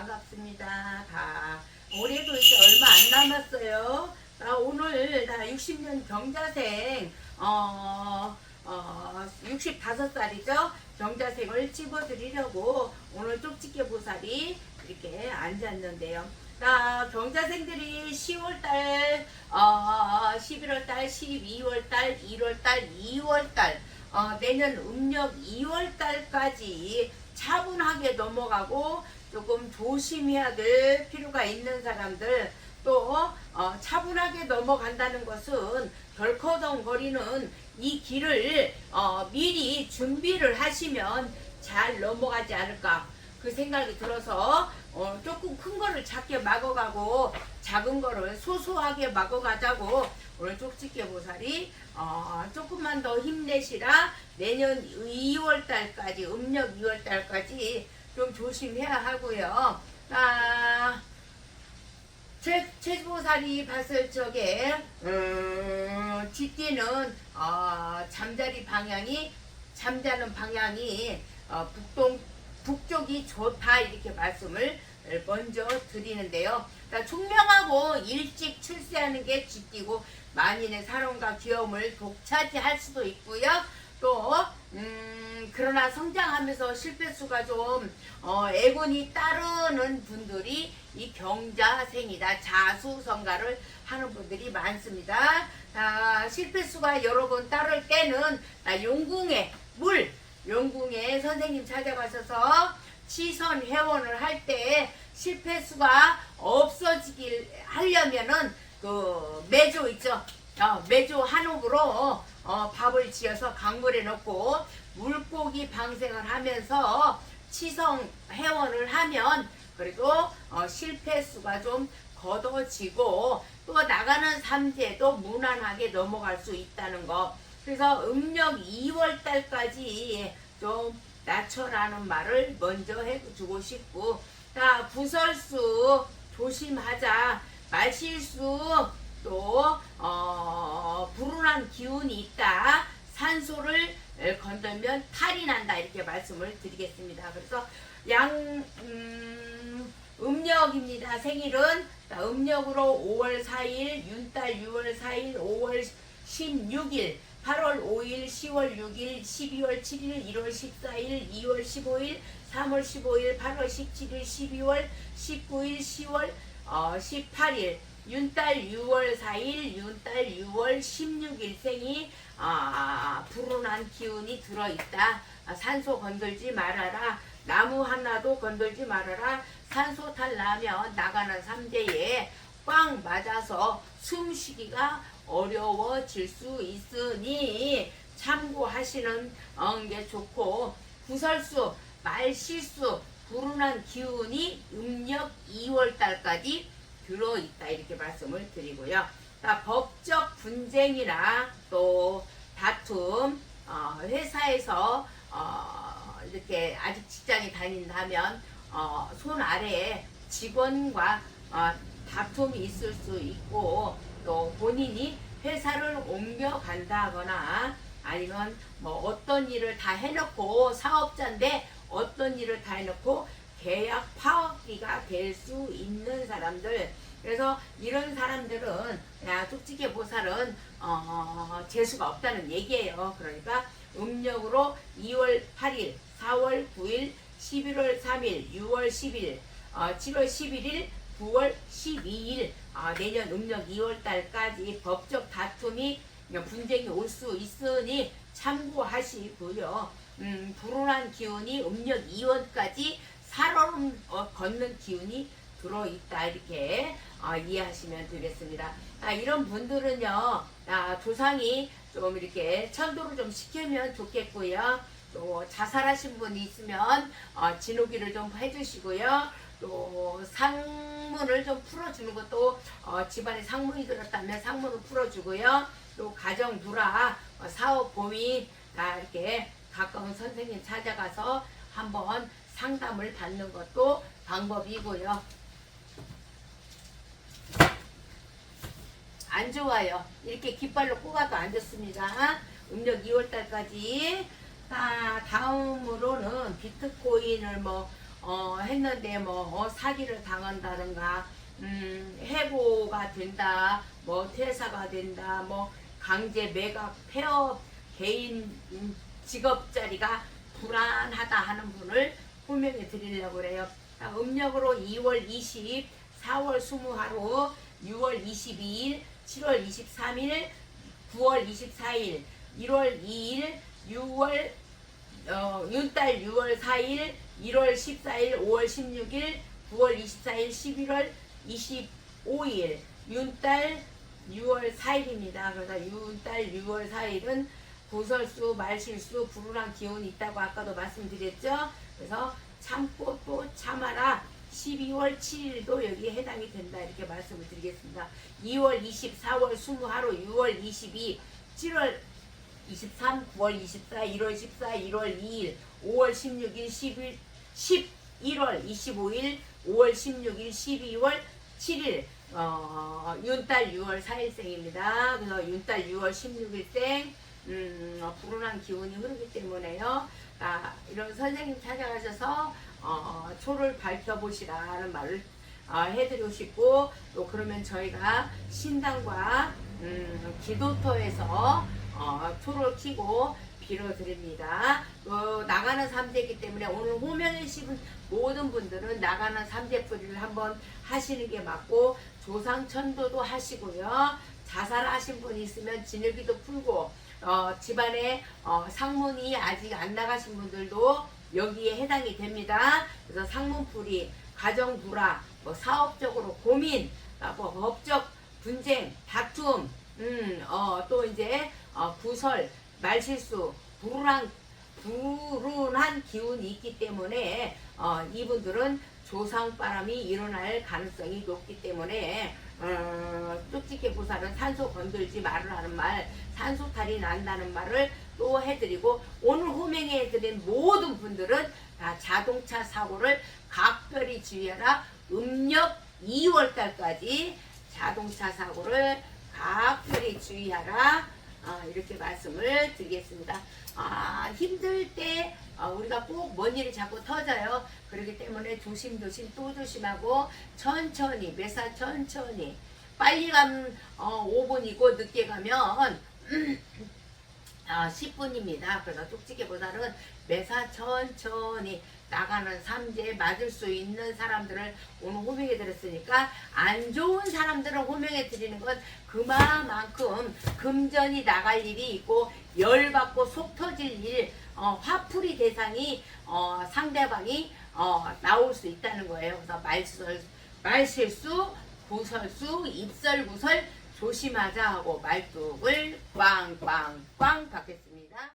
반갑습니다. 다 올해도 이제 얼마 안 남았어요. 나 오늘 다 60년 경자생 어, 어 65살이죠. 경자생을 집어드리려고 오늘 쪽집게 보살이 이렇게 앉았는데요. 나 경자생들이 10월달, 어, 11월달, 12월달, 1월달, 2월달, 어, 내년 음력 2월달까지 차분하게 넘어가고 조금 조심해야 될 필요가 있는 사람들 또 어, 차분하게 넘어간다는 것은 덜커덩거리는 이 길을 어, 미리 준비를 하시면 잘 넘어가지 않을까. 그 생각이 들어서 어, 조금 큰 거를 작게 막아가고 작은 거를 소소하게 막아가자고 오늘 쪽집게 보살이 어, 조금만 더 힘내시라. 내년 2월 달까지 음력 2월 달까지 좀 조심해야 하고요. 아, 최, 최보살이 봤을 적에 음, 쥐띠는 어, 잠자리 방향이 잠자는 방향이 어, 북동 북쪽이 좋다 이렇게 말씀을 먼저 드리는데요. 그러니까 총명하고 일찍 출세하는 게 쥐띠고 만인의 사랑과 귀여움을 독차지할 수도 있고요. 또 음, 그러나 성장하면서 실패 수가 좀 어, 애군이 따르는 분들이 이 경자생이다 자수성가를 하는 분들이 많습니다. 아, 실패 수가 여러 번 따를 때는 아, 용궁에 물 용궁에 선생님 찾아가셔서 치선 회원을 할 때 실패 수가 없어지길 하려면은 그 매조 있죠. 어, 매조 한옥으로 어, 밥을 지어서 강물에 넣고 물고기 방생을 하면서 치성 회원을 하면 그리고 어, 실패 수가 좀 걷어지고 또 나가는 삼재도 무난하게 넘어갈 수 있다는 거. 그래서 음력 2월 달까지 좀 낮춰라는 말을 먼저 해주고 싶고 자 부설수 조심하자 말실수 또 어, 불운한 기운이 있다 산소를 건들면 탈이 난다 이렇게 말씀을 드리겠습니다. 그래서 양 음, 음력입니다. 생일은 자, 음력으로 5월 4일 윤달 6월 4일 5월 16일 8월 5일, 10월 6일, 12월 7일, 1월 14일, 2월 15일, 3월 15일, 8월 17일, 12월 19일, 10월 어, 18일, 윤달 6월 4일, 윤달 6월 16일 생이 아, 불운한 기운이 들어있다. 아, 산소 건들지 말아라. 나무 하나도 건들지 말아라. 산소 탈 나면 나가는 삼재에 꽝 맞아서 숨쉬기가 어려워질 수 있으니 참고하시는 어, 게 좋고 구설수, 말실수, 불운한 기운이 음력 2월 달까지 들어있다 이렇게 말씀을 드리고요. 자, 법적 분쟁이나 또 다툼, 어, 회사에서 어, 이렇게 아직 직장에 다닌다면 어, 손 아래에 직원과 어, 다툼이 있을 수 있고 또 본인이 회사를 옮겨간다거나 아니면 뭐 어떤 일을 다 해놓고 사업자인데 어떤 일을 다 해놓고 계약 파업기가 될 수 있는 사람들 그래서 이런 사람들은 야 쪽지게 보살은 어, 재수가 없다는 얘기예요. 그러니까 음력으로 2월 8일, 4월 9일, 11월 3일, 6월 10일, 어, 7월 11일, 9월 12일 아, 내년 음력 2월 달까지 법적 다툼이 분쟁이 올 수 있으니 참고하시고요. 음, 불운한 기운이 음력 2월까지 살얼음 어, 걷는 기운이 들어있다 이렇게 어, 이해하시면 되겠습니다. 아, 이런 분들은요 아, 조상이 좀 이렇게 천도를 좀 시키면 좋겠고요. 또 자살하신 분이 있으면 어, 진호기를 좀 해주시고요. 또 상문을 좀 풀어주는 것도 어, 집안에 상문이 들었다면 상문을 풀어주고요. 또 가정 불화, 어, 사업 고민 다 이렇게 가까운 선생님 찾아가서 한번 상담을 받는 것도 방법이고요. 안 좋아요. 이렇게 깃발로 꼽아도 안 좋습니다. 음력 2월달까지. 아, 다음으로는 비트코인을 뭐 어, 했는데 뭐 어, 사기를 당한다든가 음, 해고가 된다, 뭐 퇴사가 된다, 뭐 강제 매각, 폐업, 개인 음, 직업 자리가 불안하다 하는 분을 호명해 드리려고 그래요. 자, 음력으로 2월 20, 4월 20하루, 6월 22일, 7월 23일, 9월 24일, 1월 2일, 6월 어, 윤달 6월 4일, 1월 14일, 5월 16일, 9월 24일, 11월 25일, 윤달 6월 4일입니다. 그래서 윤달 6월 4일은 구설수, 말실수, 불운한 기운이 있다고 아까도 말씀드렸죠. 그래서 참고 또 참아라. 12월 7일도 여기에 해당이 된다 이렇게 말씀을 드리겠습니다. 2월 20, 4월 20하루, 6월 22, 7월 23, 9월 24, 1월 14, 1월 2일, 5월 16일, 10일, 11월 25일, 5월 16일, 12월 7일, 어, 윤달 6월 4일생입니다. 그래서 윤달 6월 16일생, 음, 어, 불운한 기운이 흐르기 때문에요. 아, 이런 선생님 찾아가셔서 어, 초를 밝혀보시라는 말을 어, 해드리고 싶고 또 그러면 저희가 신당과 음, 기도터에서 어, 초를 켜고 빌어드립니다. 또 나가는 삼재이기 때문에 오늘 호명해 주신 모든 분들은 나가는 삼재뿌리를 한번 하시는 게 맞고 조상천도도 하시고요. 자살하신 분 있으면 진흙이도 풀고 어, 집안에 어, 상문이 아직 안 나가신 분들도 여기에 해당이 됩니다. 그래서 상문풀이, 가정불화, 뭐 사업적으로 고민, 아, 뭐 법적 분쟁, 다툼, 음, 어, 또 이제 어, 구설, 말실수, 불운한 불운한 기운이 있기 때문에 어, 이분들은 조상바람이 일어날 가능성이 높기 때문에 어, 쪽집게 보살은 산소 건들지 말으라는 말, 산소탈이 난다는 말을 또 해드리고 오늘 호명해드린 모든 분들은 다 자동차 사고를 각별히 주의하라. 음력 2월달까지 자동차 사고를 각별히 주의하라. 아, 이렇게 말씀을 드리겠습니다. 아, 힘들 때 아, 우리가 꼭 뭔 일이 자꾸 터져요. 그렇기 때문에 조심조심 또 조심하고 천천히 매사 천천히 빨리 가면 어, 5분이고 늦게 가면 아, 10분입니다. 그래서 쪽지게보다는 매사 천천히 나가는 삼재 맞을 수 있는 사람들을 오늘 호명해 드렸으니까 안 좋은 사람들을 호명해 드리는 건 그만큼 금전이 나갈 일이 있고 열받고 속 터질 일, 어, 화풀이 대상이 어, 상대방이 어, 나올 수 있다는 거예요. 그래서 말실, 말실수, 구설수, 입설구설 조심하자 하고 말뚝을 꽝꽝꽝 받겠습니다.